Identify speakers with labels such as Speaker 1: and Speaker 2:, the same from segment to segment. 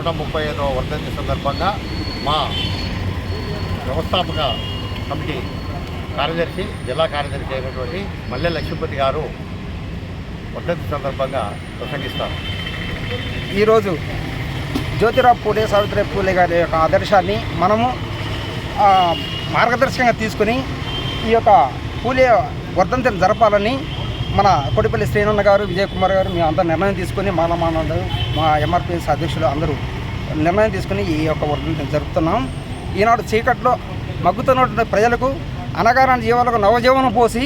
Speaker 1: నూట ముప్పై ఐదవ వర్ధంతి సందర్భంగా మా వ్యవస్థాపక కమిటీ కార్యదర్శి జిల్లా కార్యదర్శి అయినటువంటి మల్లె లక్ష్మీపతి గారు వర్ధంతి సందర్భంగా ప్రసంగిస్తారు.
Speaker 2: ఈరోజు జ్యోతిరావు పూలే సావిత్రి పూలే గారి యొక్క ఆదర్శాన్ని మనము మార్గదర్శకంగా తీసుకుని ఈ యొక్క పూలే వర్ధంతిని జరపాలని మన కొడిపల్లి శ్రీనన్న గారు విజయ్ కుమార్ గారు మేము అందరూ నిర్ణయం తీసుకుని మాలమానవుడు మా ఎంఆర్పిఎస్ అధ్యక్షులు అందరూ నిర్ణయం తీసుకుని ఈ యొక్క వర్ధంతిని జరుపుతున్నాం. ఈనాడు చీకట్లో మగ్గుతున్నటువంటి ప్రజలకు అనగారాన్ని జీవాలకు నవజీవనం పోసి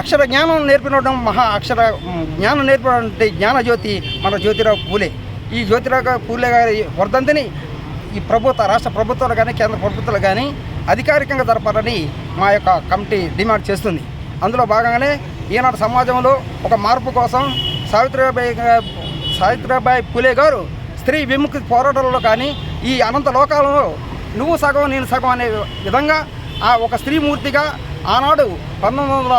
Speaker 2: అక్షర జ్ఞానం నేర్పినడం మహా అక్షర జ్ఞానం నేర్పినటువంటి జ్ఞానజ్యోతి మన జ్యోతిరావు పూలే. ఈ జ్యోతిరావు పూలే గారి వర్ధంతిని ఈ ప్రభుత్వ రాష్ట్ర ప్రభుత్వాలు కానీ కేంద్ర ప్రభుత్వాలు కానీ అధికారికంగా జరపాలని మా యొక్క కమిటీ డిమాండ్ చేస్తుంది. అందులో భాగంగానే ఈనాడు సమాజంలో ఒక మార్పు కోసం సావిత్రిబాయి సావిత్రిబాయి పూలే గారు స్త్రీ విముక్తి పోరాటాలలో కానీ ఈ అనంత లోకాలలో నువ్వు సగం నేను సగం అనే విధంగా ఆ ఒక స్త్రీమూర్తిగా ఆనాడు పంతొమ్మిది వందల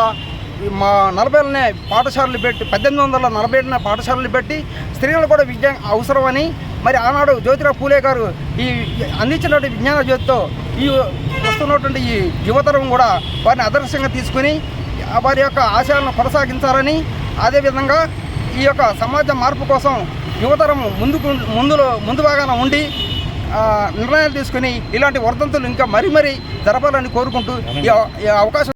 Speaker 2: మా నలభైలనే పాఠశాలలు పెట్టి పద్దెనిమిది వందల నలభై ఏడున పాఠశాలలు పెట్టి స్త్రీలు కూడా విద్య అవసరమని మరి ఆనాడు జ్యోతిరావు పూలే గారు ఈ అందించినటువంటి విజ్ఞాన జ్యోతితో ఈ వస్తున్నటువంటి ఈ యువతరం కూడా వారిని ఆదర్శంగా తీసుకుని వారి యొక్క ఆశయాలను కొనసాగించాలని అదేవిధంగా ఈ యొక్క సమాజ మార్పు కోసం యువతరం ముందుకు ముందులో ముందు భాగాన ఉండి నిర్ణయాలు తీసుకుని ఇలాంటి వర్ధంతులు ఇంకా మరీ మరీ జరపాలని కోరుకుంటూ ఈ అవకాశం